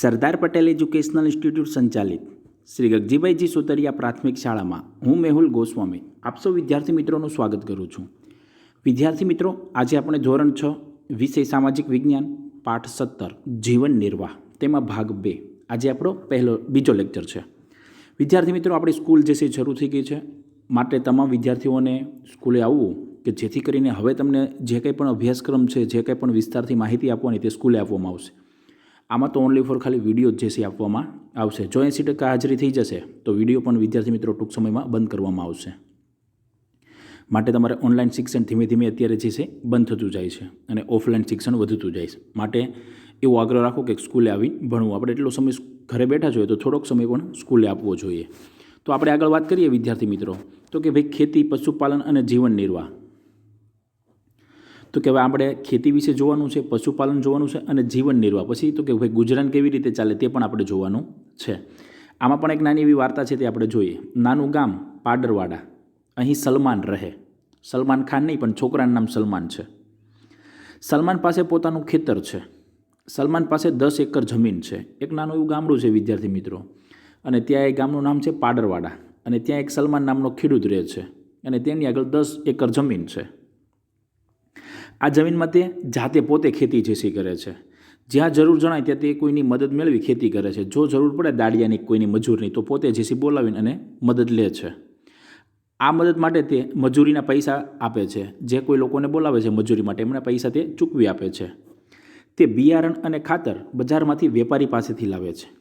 Sardar Patel educational institute સંચાલિત. શ્રી ગગજીભાઈજી સુતરિયા પ્રાથમિક શાળામાં હું મેહુલ ગોસ્વામી. આપ સૌ વિદ્યાર્થી મિત્રોનું સ્વાગત કરું છું. વિદ્યાર્થી મિત્રો, આજે આપણે ધોરણ છ, વિષય સામાજિક વિજ્ઞાન, પાઠ સત્તર, જીવન નિર્વાહ, તેમાં ભાગ બે, આજે આપણો પહેલો, બીજો લેક્ચર છે. વિદ્યાર્થી મિત્રો, આપણી સ્કૂલ જે છે શરૂ થઈ ગઈ છે. માટે તમામ વિદ્યાર્થીઓને સ્કૂલે આવવું કે જેથી કરીને હવે તમને જે કંઈ પણ અભ્યાસક્રમ છે, જે કંઈ પણ વિસ્તારથી માહિતી આપવાની તે સ્કૂલે આપવામાં આવશે. આમાં તો ઓનલી ફોર ખાલી વીડિયો જ જે છે આપવામાં આવશે. જો એંસી ટકા હાજરી થઈ જશે, તો વીડિયો પણ વિદ્યાર્થી મિત્રો ટૂંક સમયમાં બંધ કરવામાં આવશે. માટે તમારે ઓનલાઈન શિક્ષણ ધીમે ધીમે અત્યારે જે છે બંધ થતું જાય છે અને ઓફલાઈન શિક્ષણ વધતું જાય છે. માટે એવો આગ્રહ રાખો કે સ્કૂલે આવી ભણવું. આપણે એટલો સમય ઘરે બેઠા જોઈએ તો થોડોક સમય પણ સ્કૂલે આપવો જોઈએ. તો આપણે આગળ વાત કરીએ વિદ્યાર્થી મિત્રો, તો કે ભાઈ ખેતી, પશુપાલન અને જીવન નિર્વાહ. તો કે હવે આપણે ખેતી વિશે જોવાનું છે, પશુપાલન જોવાનું છે અને જીવન નિર્વાહ. પછી તો કે ભાઈ ગુજરાન કેવી રીતે ચાલે તે પણ આપણે જોવાનું છે. આમાં પણ એક નાની એવી વાર્તા છે તે આપણે જોઈએ. નાનું ગામ, પાડરવાડા. અહીં સલમાન રહે. સલમાન ખાન નહીં, પણ છોકરાનું નામ સલમાન છે. સલમાન પાસે પોતાનું ખેતર છે. સલમાન પાસે દસ એકર જમીન છે. એક નાનું એવું ગામડું છે, વિદ્યાર્થી મિત્રો. અને ત્યાં એ ગામનું નામ છે પાડરવાડા. અને ત્યાં એક સલમાન નામનો ખેડૂત રહે છે. અને તેની આગળ દસ એકર જમીન છે. આ જમીનમાં તે જાતે પોતે ખેતી જેસી કરે છે. જ્યાં જરૂર જણાય ત્યાં તે કોઈની મદદ મેળવી ખેતી કરે છે. જો જરૂર પડે દાડિયાની કોઈની મજૂરની તો પોતે જેસી બોલાવીને અને મદદ લે છે. આ મદદ માટે તે મજૂરીના પૈસા આપે છે. જે કોઈ લોકોને બોલાવે છે મજૂરી માટે એમના પૈસા તે ચૂકવી આપે છે. તે બિયારણ અને ખાતર બજારમાંથી વેપારી પાસેથી લાવે છે.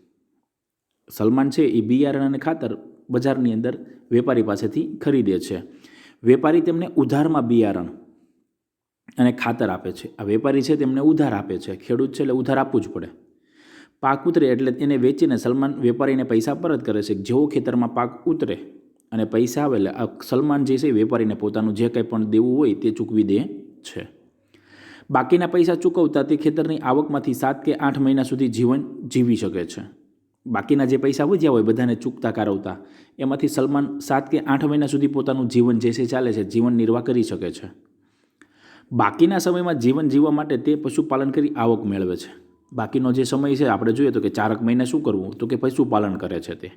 સલમાન છે એ બિયારણ અને ખાતર બજારની અંદર વેપારી પાસેથી ખરીદે છે. વેપારી તેમને ઉધારમાં બિયારણ અને ખાતર આપે છે. આ વેપારી છે તેમને ઉધાર આપે છે. ખેડૂત છે એટલે ઉધાર આપવું જ પડે. પાક ઉતરે એટલે એને વેચીને સલમાન વેપારીને પૈસા પરત કરે છે. જેવો ખેતરમાં પાક ઉતરે અને પૈસા આવે એટલે આ સલમાન જે છે વેપારીને પોતાનું જે કંઈ પણ દેવું હોય તે ચૂકવી દે છે. બાકીના પૈસા ચૂકવતા તે ખેતરની આવકમાંથી સાત કે આઠ મહિના સુધી જીવન જીવી શકે છે. બાકીના જે પૈસા વધ્યા હોય બધાને ચૂકતા કારવતા, એમાંથી સલમાન સાત કે આઠ મહિના સુધી પોતાનું જીવન જે છે ચાલે છે, જીવન નિર્વાહ કરી શકે છે. બાકીના સમયમાં જીવન જીવવા માટે તે પશુપાલન કરી આવક મેળવે છે. બાકીનો જે સમય છે, આપણે જોઈએ તો કે ચારક મહિને શું કરવું? તો કે પશુપાલન કરે છે તે.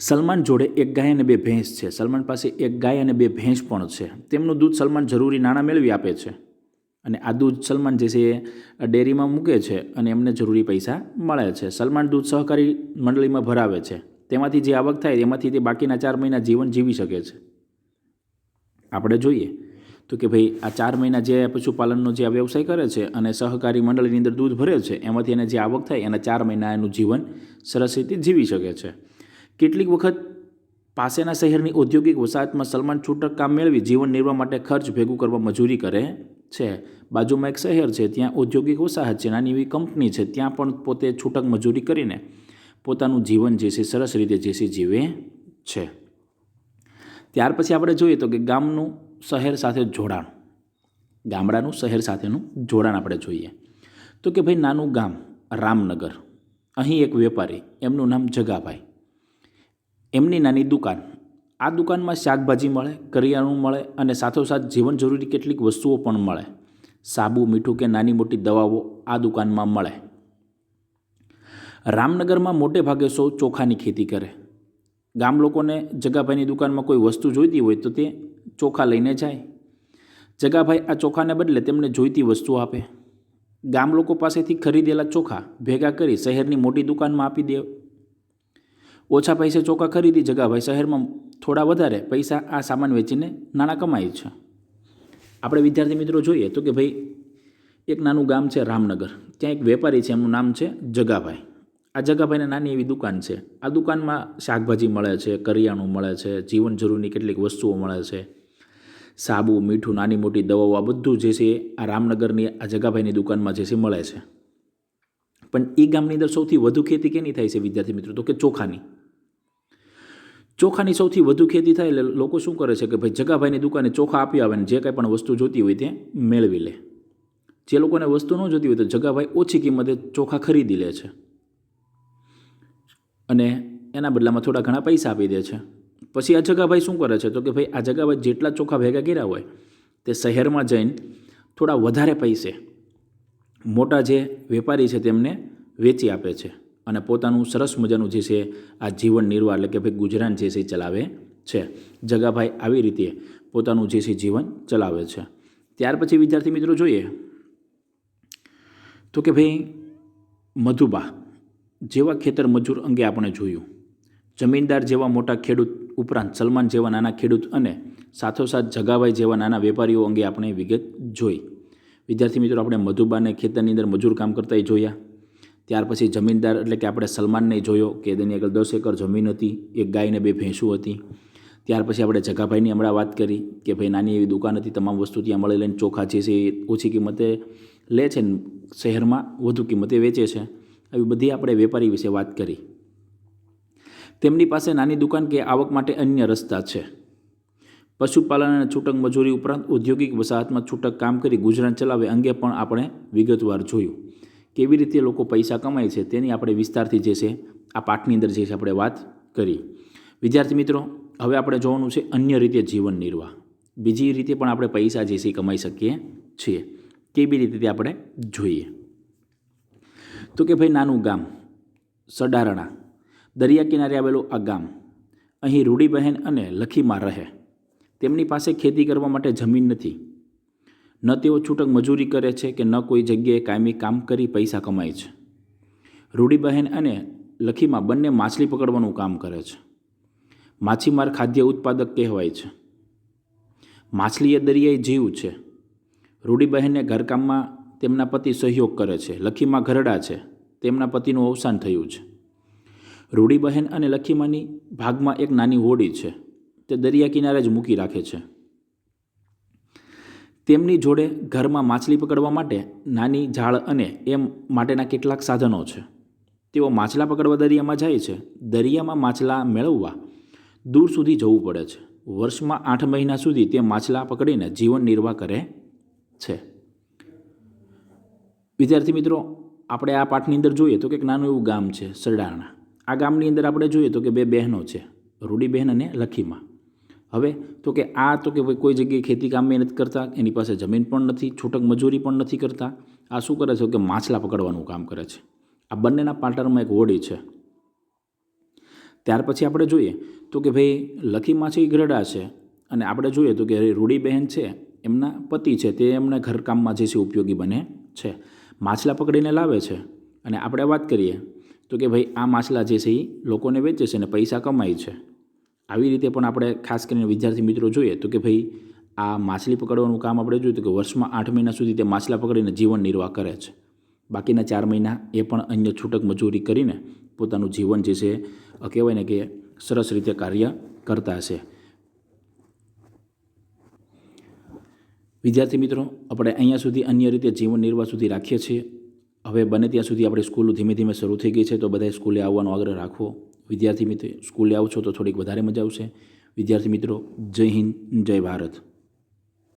સલમાન જોડે એક ગાય અને બે ભેંસ છે. સલમાન પાસે એક ગાય અને બે ભેંસ પણ છે. તેમનું દૂધ સલમાન જરૂરી નાણાં મેળવી આપે છે. અને આ દૂધ સલમાન જે છે એ ડેરીમાં મૂકે છે અને એમને જરૂરી પૈસા મળે છે. સલમાન દૂધ સહકારી મંડળીમાં ભરાવે છે. તેમાંથી જે આવક થાય, એમાંથી તે બાકીના ચાર મહિના જીવન જીવી શકે છે. આપણે જોઈએ તો કે ભાઈ, આ ચાર મહિના જે પશુપાલનનો જે આ વ્યવસાય કરે છે અને સહકારી મંડળીની અંદર દૂધ ભરે છે, એમાંથી એને જે આવક થાય, એના ચાર મહિના એનું જીવન સરસ રીતે જીવી શકે છે. કેટલીક વખત પાસેના શહેરની ઔદ્યોગિક વસાહતમાં સલમાન છૂટક કામ મેળવી જીવન નિર્વાહ માટે ખર્ચ ભેગું કરવા મજૂરી કરે છે. બાજુમાં એક શહેર છે, ત્યાં ઔદ્યોગિક વસાહત છે, નાની એવી કંપની છે, ત્યાં પણ પોતે છૂટક મજૂરી કરીને પોતાનું જીવન જે છે સરસ રીતે જે છે જીવે છે. ત્યાર પછી આપણે જોઈએ તો કે ગામનું શહેર સાથે જોડાણ. ગામડાનું શહેર સાથેનું જોડાણ આપણે જોઈએ. તો કે ભાઈ નાનું ગામ, રામનગર. અહીં એક વેપારી, એમનું નામ જગાભાઈ. એમની નાની દુકાન. આ દુકાનમાં શાકભાજી મળે, કરિયાણું મળે અને સાથોસાથ જીવન જરૂરી કેટલીક વસ્તુઓ પણ મળે. સાબુ, મીઠું કે નાની મોટી દવાઓ આ દુકાનમાં મળે. રામનગરમાં મોટે ભાગે સૌ ચોખાની ખેતી કરે. ગામ લોકોને જગાભાઈની દુકાનમાં કોઈ વસ્તુ જોઈતી હોય તો તે ચોખા લઈને જાય. જગાભાઈ આ ચોખાને બદલે તેમને જોઈતી વસ્તુ આપે. ગામ લોકો પાસેથી ખરીદેલા ચોખા ભેગા કરી શહેરની મોટી દુકાનમાં આપી દે. ઓછા પૈસે ચોખા ખરીદી જગાભાઈ શહેરમાં થોડા વધારે પૈસા આ સામાન વેચીને નાણાં કમાય છે. આપણે વિદ્યાર્થી મિત્રો જોઈએ તો કે ભાઈ, એક નાનું ગામ છે રામનગર. ત્યાં એક વેપારી છે, એમનું નામ છે જગાભાઈ. આ જગાભાઈને નાની એવી દુકાન છે. આ દુકાનમાં શાકભાજી મળે છે, કરિયાણું મળે છે જીવન જરૂરની કેટલીક વસ્તુઓ મળે છે. સાબુ, મીઠું, નાની મોટી દવાઓ, આ બધું જે છે આ રામનગરની આ જગાભાઈની દુકાનમાં જે છે મળે છે. પણ એ ગામની અંદર સૌથી વધુ ખેતી કેની થાય છે વિદ્યાર્થી મિત્રો? તો કે ચોખાની. ચોખાની સૌથી વધુ ખેતી થાય એટલે લોકો શું કરે છે કે ભાઈ જગાભાઈની દુકાને ચોખા આપી આવે ને જે કાંઈ પણ વસ્તુ જોતી હોય તે મેળવી લે. જે લોકોને વસ્તુ ન જોતી હોય તો જગાભાઈ ઓછી કિંમતે ચોખા ખરીદી લે છે. અને એના બદલામાં થોડા ઘણા પૈસા આપી દે છે. પછી આ જગાભાઈ શું કરે છે? તો કે ભાઈ આ જગાભાઈ જેટલા ચોખા ભેગા કર્યા હોય, તે શહેરમાં જઈને થોડા વધારે પૈસે મોટા જે વેપારી છે તેમને વેચી આપે છે અને પોતાનું સરસ મજાનું જે છે આ જીવન નિર્વાહ એટલે કે ભાઈ ગુજરાન જે છે ચલાવે છે. જગાભાઈ આવી રીતે પોતાનું જે છે જીવન ચલાવે છે. ત્યાર પછી વિદ્યાર્થી મિત્રો જોઈએ, તો કે ભાઈ મધુબા જેવા ખેતર મજૂર અંગે આપણે જોયું. જમીનદાર જેવા મોટા ખેડૂત ઉપરાંત સલમાન જેવા નાના ખેડૂત અને સાથોસાથ જગાભાઈ જેવા નાના વેપારીઓ અંગે આપણે વિગત જોઈ. વિદ્યાર્થી મિત્રો, આપણે મધુબાને ખેતરની અંદર મજૂર કામ કરતા જોયા. ત્યાર પછી જમીનદાર એટલે કે આપણે સલમાનને જોયો કે તેની આગળ દસ એકર જમીન હતી, એક ગાયને બે ભેંસું હતી. ત્યાર પછી આપણે જગાભાઈની હમણાં વાત કરી કે ભાઈ, નાની એવી દુકાન હતી, તમામ વસ્તુ ત્યાં મળી લઈને ચોખા જે છે એ ઓછી કિંમતે લે છે ને શહેરમાં, વધુ કિંમતે વેચે છે. આવી બધી આપણે વેપારી વિશે વાત કરી. તેમની પાસે નાની દુકાન કે આવક માટે અન્ય રસ્તા છે. પશુપાલન અને છૂટક મજૂરી ઉપરાંત ઔદ્યોગિક વસાહતમાં છૂટક કામ કરી ગુજરાન ચલાવે અંગે પણ આપણે વિગતવાર જોયું. કેવી રીતે લોકો પૈસા કમાય છે તેની આપણે વિસ્તારથી જે છે, આ પાઠની અંદર જે છે આપણે વાત કરી. વિદ્યાર્થી મિત્રો, હવે આપણે જોવાનું છે અન્ય રીતે જીવન નિર્વાહ. બીજી રીતે પણ આપણે પૈસા જે છે કમાઈ શકીએ છીએ. કેવી રીતે તે આપણે જોઈએ. તો કે ભાઈ નાનું ગામ, સડારણા. દરિયા કિનારે આવેલું આ ગામ અહીં રૂડીબહેન અને લખીમાં રહે. તેમની પાસે ખેતી કરવા માટે જમીન નથી. ન તેઓ છૂટક મજૂરી કરે છે કે ન કોઈ જગ્યાએ કાયમી કામ કરી પૈસા કમાય છે. રૂડીબહેન અને લખીમાં બંને માછલી પકડવાનું કામ કરે છે. માછીમાર ખાદ્ય ઉત્પાદક કહેવાય છે. માછલી એ દરિયાઈ જીવ છે. રૂડીબહેનને ઘરકામમાં તેમના પતિ સહયોગ કરે છે. લખીમાં ઘરડા છે. તેમના પતિનું અવસાન થયું છે. રૂડીબહેન અને લખીમાની ભાગમાં એક નાની હોડી છે, તે દરિયા કિનારે જ મૂકી રાખે છે. તેમની જોડે ઘરમાં માછલી પકડવા માટે નાની ઝાળ અને એમ માટેના કેટલાક સાધનો છે. તેઓ માછલા પકડવા દરિયામાં જાય છે. દરિયામાં માછલા મેળવવા દૂર સુધી જવું પડે છે. વર્ષમાં આઠ મહિના સુધી તે માછલા પકડીને જીવન નિર્વાહ કરે છે. વિદ્યાર્થી મિત્રો, આપણે આ પાઠની અંદર જોઈએ તો કે એક નાનું એવું ગામ છે, સરડાણા. આ ગામની અંદર આપણે જોઈએ તો કે બે બહેનો છે રૂડીબહેન અને લખીમાં. હવે તો કે આ તો કે ભાઈ કોઈ જગ્યાએ ખેતી કામ મહેનત કરતા, એની પાસે જમીન પણ નથી, છૂટક મજૂરી પણ નથી કરતા. આ શું કરે છે? કે માછલા પકડવાનું કામ કરે છે. આ બંનેના પાર્ટનરમાં એક હોડી છે. ત્યાર પછી આપણે જોઈએ તો કે ભાઈ લખીમાં છે એ ગરડા છે અને આપણે જોઈએ તો કે રૂડીબહેન છે, એમના પતિ છે, તે એમના ઘરકામમાં જે છે ઉપયોગી બને છે. માછલા પકડીને લાવે છે. અને આપણે વાત કરીએ તો કે ભાઈ, આ માછલા જે છે એ લોકોને વેચે છે અને પૈસા કમાય છે. આવી રીતે પણ આપણે ખાસ કરીને વિદ્યાર્થી મિત્રો જોઈએ તો કે ભાઈ, આ માછલી પકડવાનું કામ આપણે જોઈએ તો કે વર્ષમાં આઠ મહિના સુધી તે માછલા પકડીને જીવન નિર્વાહ કરે છે. બાકીના ચાર મહિના એ પણ અન્ય છૂટક મજૂરી કરીને પોતાનું જીવન જે છે કહેવાય ને કે સરસ રીતે કાર્ય કરતા હશે. વિદ્યાર્થી મિત્રો, આપણે અહીંયા સુધી અન્ય રીતે જીવન નિર્વાહ સુધી રાખીએ છીએ. હવે બને ત્યાં સુધી આપણે સ્કૂલ ધીમે ધીમે શરૂ થઈ ગઈ છે, તો બધાએ સ્કૂલે આવવાનો આગ્રહ રાખવો. વિદ્યાર્થી મિત્રો, સ્કૂલે આવશો તો થોડીક વધારે મજા આવશે. વિદ્યાર્થી મિત્રો, જય હિન્દ, જય ભારત.